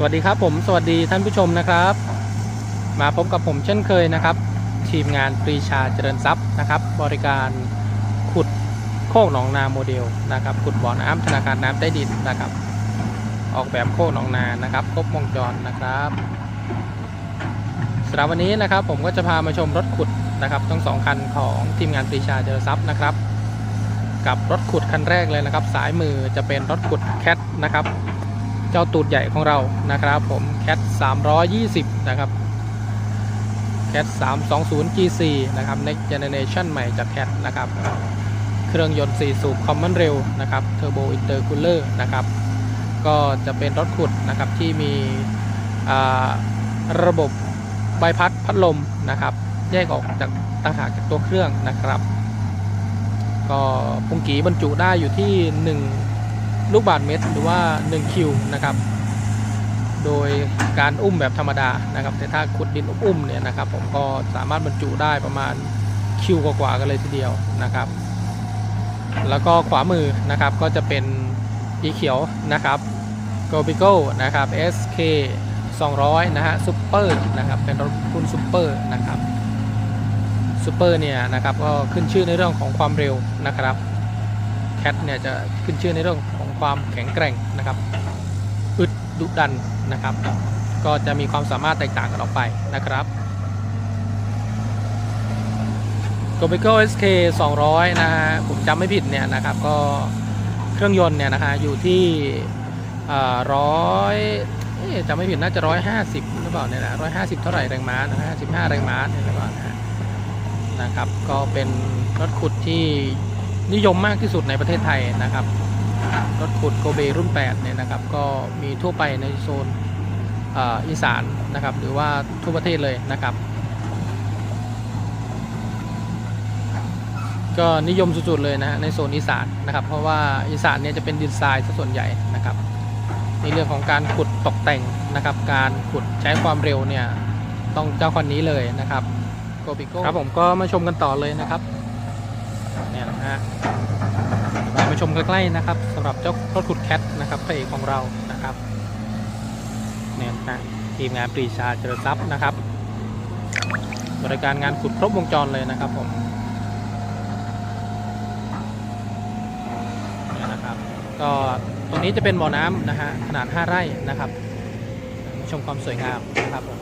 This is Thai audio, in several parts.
สวัสดีครับผมสวัสดีท่านผู้ชมนะครับ มาพบกับผมเช่นเคยนะครับ ทีมงานปรีชาเจริญทรัพย์นะครับ บริการขุดโคกหนองนาโมเดลนะครับขุดบ่อน้ำธนาคารน้ำใต้ดินนะครับ ออกแบบโคกหนองนานะครับ ครบวงจรนะครับสำหรับวันนี้นะครับ ผมก็จะพามาชมรถขุดนะครับทั้งสองคันของทีมงานปรีชาเจริญทรัพย์นะครับ กับรถขุดคันแรกเลยนะครับ สายมือจะเป็นรถขุดแคทนะครับ เจ้าตูดใหญ่ของเรานะครับผมแคท320 นะครับแคท320 G4 นะครับ Next Generation ใหม่จากแคทนะครับ เครื่องยนต์ 4 สูบ Common Rail นะครับ Turbo Intercooler นะครับ ก็จะเป็นรถขุดนะครับที่มีระบบใบพัดพัดลมนะครับ แยกออกจากต่างหากจากตัวเครื่องนะครับ ก็ปุงกีบรรจุได้อยู่ที่ 1 ลูกบาศก์เมตรหรือว่า1คิวนะครับ โดยการอุ้มแบบธรรมดานะครับ แต่ถ้าขุดดินอุ้มเนี่ยนะครับ ผมก็สามารถบรรจุได้ประมาณคิวกว่าๆกันเลยทีเดียวนะครับ แล้วก็ขวามือนะครับก็จะเป็นอีเขียวนะครับ g o b i g o นะครับ SK 200 นะฮะซูเปอร์นะครับเป็นรถรุ่นซูเปอร์นะครับซูเปอร์เนี่ยนะครับก็ขึ้นชื่อในเรื่องของความเร็วนะครับแคทเนี่ยจะขึ้นชื่อในเรื่อง ความแข็งแกร่งนะครับ อึดดุดันนะครับ ก็จะมีความสามารถแตกต่างกันออกไปนะครับ g o b i g o SK 200 นะฮะผมจำไม่ผิดเนี่ยนะครับ ก็เครื่องยนต์เนี่ยนะฮะอยู่ที่ร้อยจำไม่ผิดน่าจะร้อยห้าสิบหรือเปล่าเนี่ยนะร้อยห้าสิบเท่าไหร่แรงม้านะฮะสิบห้าแรงม้าเนี่ยหรือเปล่านะฮะนะครับ ก็เป็นรถขุดที่นิยมมากที่สุดในประเทศไทยนะครับ รถขุดโกเบรุ่น8เนี่ยนะครับก็มีทั่วไปในโซนอ,อีสานนะครับหรือว่าทั่วประเทศเลยนะครับ ก็นิยมสุดๆเลยนะฮะในโซนอีสานนะครับ เพราะว่าอีสานเนี่ยจะเป็นดินทรายซะส่วนใหญ่นะครับ ในเรื่องของการขุดตกแต่งนะครับ การขุดใช้ความเร็วเนี่ยต้องเจ้าคันนี้เลยนะครับโกบิโก้ครับผมก็มาชมกันต่อเลยนะครับเนี่ยนะฮะ ชมใกล้ๆนะครับสำหรับเจ้ารถขุดแคทนะครับพระเอกของเรานะครับเนี่ยนะทีมงานปรีชาเจริญทรัพย์นะครับ บริการงานขุดครบวงจรเลยนะครับผมเนี่ยนะครับก็ตรงนี้จะเป็นบ่อน้ำนะฮะขนาด 5 ไร่นะครับชมความสวยงามนะครับผม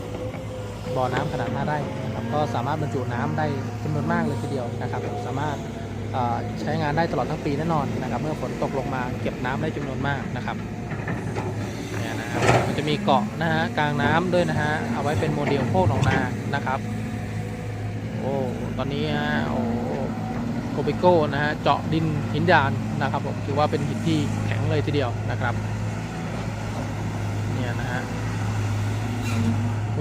บ่อน้ำขนาด5ไร่นะครับก็สามารถบรรจุน้ำได้จำนวนมากเลยทีเดียวนะครับ สามารถ ใช้งานได้ตลอดทั้งปีแน่นอนนะครับ เมื่อฝนตกลงมาเก็บน้ำได้จำนวนมากนะครับเนี่ยนะครับมันจะมีเกาะนะฮะกลางน้ำด้วยนะฮะเอาไว้เป็นโมเดลโคกหนองนานะครับโอ้ตอนนี้ฮะโอ้โกเบโก้นะฮะเจาะดินหินดานนะครับผมถือว่าเป็นหินที่แข็งเลยทีเดียวนะครับเนี่ยนะฮะ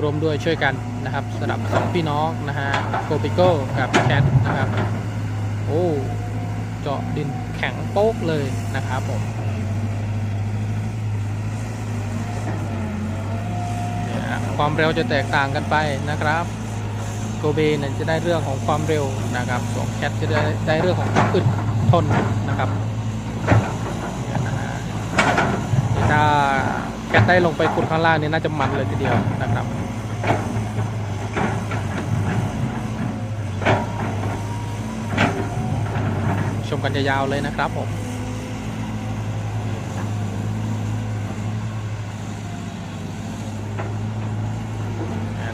รวมด้วยช่วยกันนะครับสำหรับสองพี่น้องนะฮะโกเบโก้กับแคทนะครับ แข็งโป๊กเลยนะครับผมความเร็วจะแตกต่างกันไปนะครับ โกเบเนจะได้เรื่องของความเร็วนะครับส่วนแคทจะได้ได้เรื่องของความอึดทนนะครับถ้าแคทได้ลงไปขุดข้างล่างนี่น่าจะมันเลยทีเดียวนะครับ มกันยาวๆเลยนะครับผม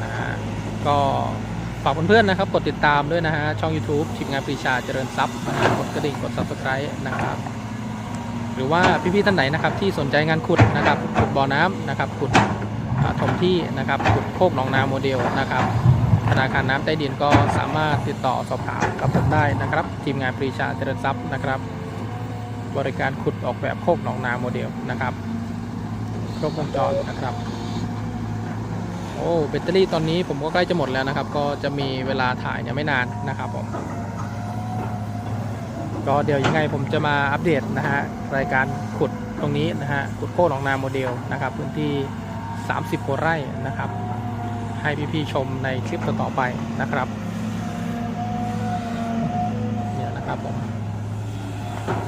นะฮะก็ฝากเพื่อนๆนะครับ กดติดตามด้วยนะฮะ ช่อง YouTube ทีมงานปรีชาเจริญทรัพย์กดกระดิ่งกด Subscribe นะครับ หรือว่าพี่ๆท่านไหนนะครับที่สนใจงานขุดนะครับขุดบ่อน้ำนะครับขุดถมที่นะครับขุดโคกหนองนาโมเดลนะครับ ธนาคารน้ำใต้ดินก็สามารถติดต่อสอบถามกับผมได้นะครับ ทีมงานปรีชาเจริญทรัพย์นะครับ บริการขุดออกแบบโคกหนองนาโมเดลนะครับครบวงจรนะครับโอ้แบตเตอรี่ตอนนี้ผมก็ใกล้จะหมดแล้วนะครับ ก็จะมีเวลาถ่ายเนี่ยไม่นานนะครับผมก็เดี๋ยวยังไงผมจะมาอัปเดตนะฮะรายการขุดตรงนี้นะฮะขุดโคกหนองนาโมเดลนะครับ พื้นที่ 30กว่าไร่นะครับ ให้พี่ๆชมในคลิปต่อๆไปนะครับเนี่ยนะครับผม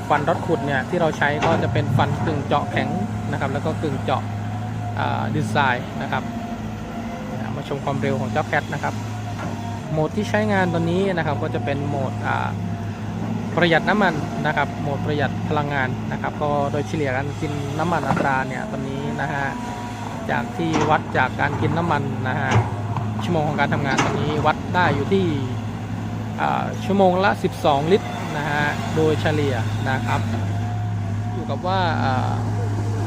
ฟันรถขุดเนี่ยที่เราใช้ก็จะเป็นฟันกึ่งเจาะแข็งนะครับ แล้วก็กึ่งเจาะดีไซน์นะครับมาชมความเร็วของเจ้าแคทนะครับโหมดที่ใช้งานตอนนี้นะครับก็จะเป็นโหมดประหยัดน้ำมันนะครับ โหมดประหยัดพลังงานนะครับ ก็โดยเฉลี่ยการกินน้ำมันอัตราเนี่ยตอนนี้นะฮะ จากที่วัดจากการกินน้ำมันนะฮะชั่วโมงของการทำงานตอนนี้วัดได้อยู่ที่อ่าชั่วโมงละ 12 ลิตรนะฮะโดยเฉลี่ยนะครับ อยู่กับว่าอ่า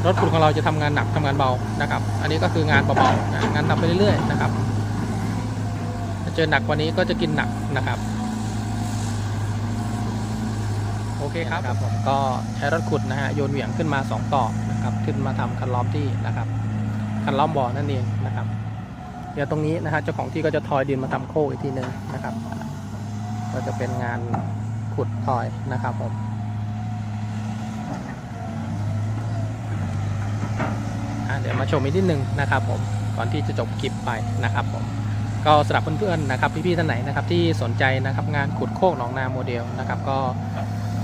รถขุดของเราจะทำงานหนักทำงานเบานะครับ อันนี้ก็คืองานเบาๆนะงานทำไปเรื่อยๆนะครับถ้าเจอหนักกว่านี้ก็จะกินหนักนะครับโอเคครับผมก็ใช้รถขุดนะฮะโยนเหวี่ยงขึ้นมา 2 ต่อนะครับขึ้นมาทำคันล้อมที่นะครับ คันล้อมบ่อนั่นเองนะครับ เดี๋ยวตรงนี้นะฮะเจ้าของที่ก็จะทอยดินมาทำโคกอีกทีหนึ่งนะครับ ก็จะเป็นงานขุดทอยนะครับผมเดี๋ยวมาชมอีกนิดนึงนะครับผมก่อนที่จะจบคลิปไปนะครับผมก็สำหรับเพื่อนๆนะครับพี่ๆท่านไหนนะครับที่สนใจนะครับงานขุดโคกหนองนาโมเดลนะครับก็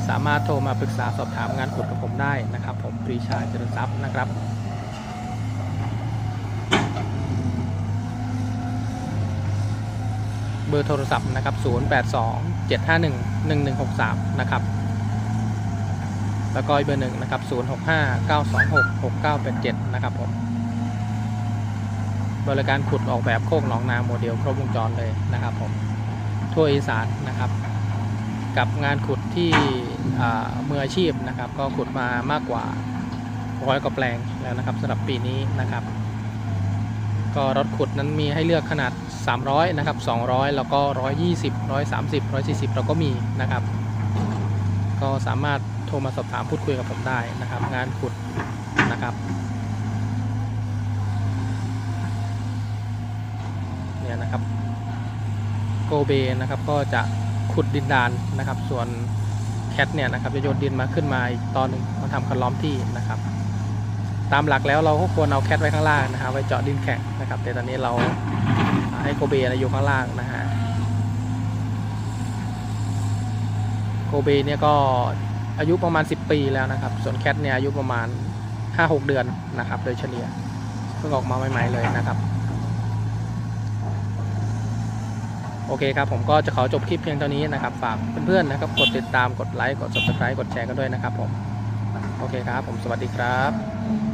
สามารถโทรมาปรึกษาสอบถามงานขุดกับผมได้นะครับ ผมปรีชาเจริญทรัพย์นะครับ บอร์โทรศัพท์นะครับ 082 751 1163 นะครับ แล้วก็อีกเบอร์หนึ่งนะครับ 065 926 6987 นะครับผม บริการขุดออกแบบโคกหนองนาโมเดลครบวงจรเลยนะครับผม ทั่วอีสานนะครับ กับงานขุดที่มืออาชีพนะครับ ก็ขุดมามากกว่าร้อยกว่าแปลงแล้วนะครับสำหรับปีนี้นะครับ ก็รถขุดนั้นมีให้เลือกขนาด 300 นะครับ 200 แล้วก็ 120 130 140 เราก็มีนะครับ ก็สามารถโทรมาสอบถามพูดคุยกับผมได้นะครับ งานขุดนะครับเนี่ยนะครับโกเบนะครับก็จะขุดดินดานนะครับ ส่วนแคทเนี่ยนะครับจะโยนดินมาขึ้นมาอีกตอนหนึ่งมาทำคันล้อมที่นะครับ ตามหลักแล้วเราก็ควรเอาแคทไว้ข้างล่างนะครับไว้เจาะดินแข็งนะครับ แต่ตอนนี้เราให้โกเบอยู่ข้างล่างนะฮะโกเบเนี่ยก็อายุประมาณ 10 ปีแล้วนะครับ ส่วนแคทเนี่ยอายุประมาณ 5-6 เดือนนะครับ โดยเฉลี่ยเพิ่งออกมาใหม่ๆเลยนะครับโอเคครับ ผมก็จะขอจบคลิปเพียงเท่านี้นะครับ ฝากเพื่อนๆนะครับ กดติดตามกดไลค์ กด subscribe กดแชร์กันด้วยนะครับผม โอเคครับ ผมสวัสดีครับ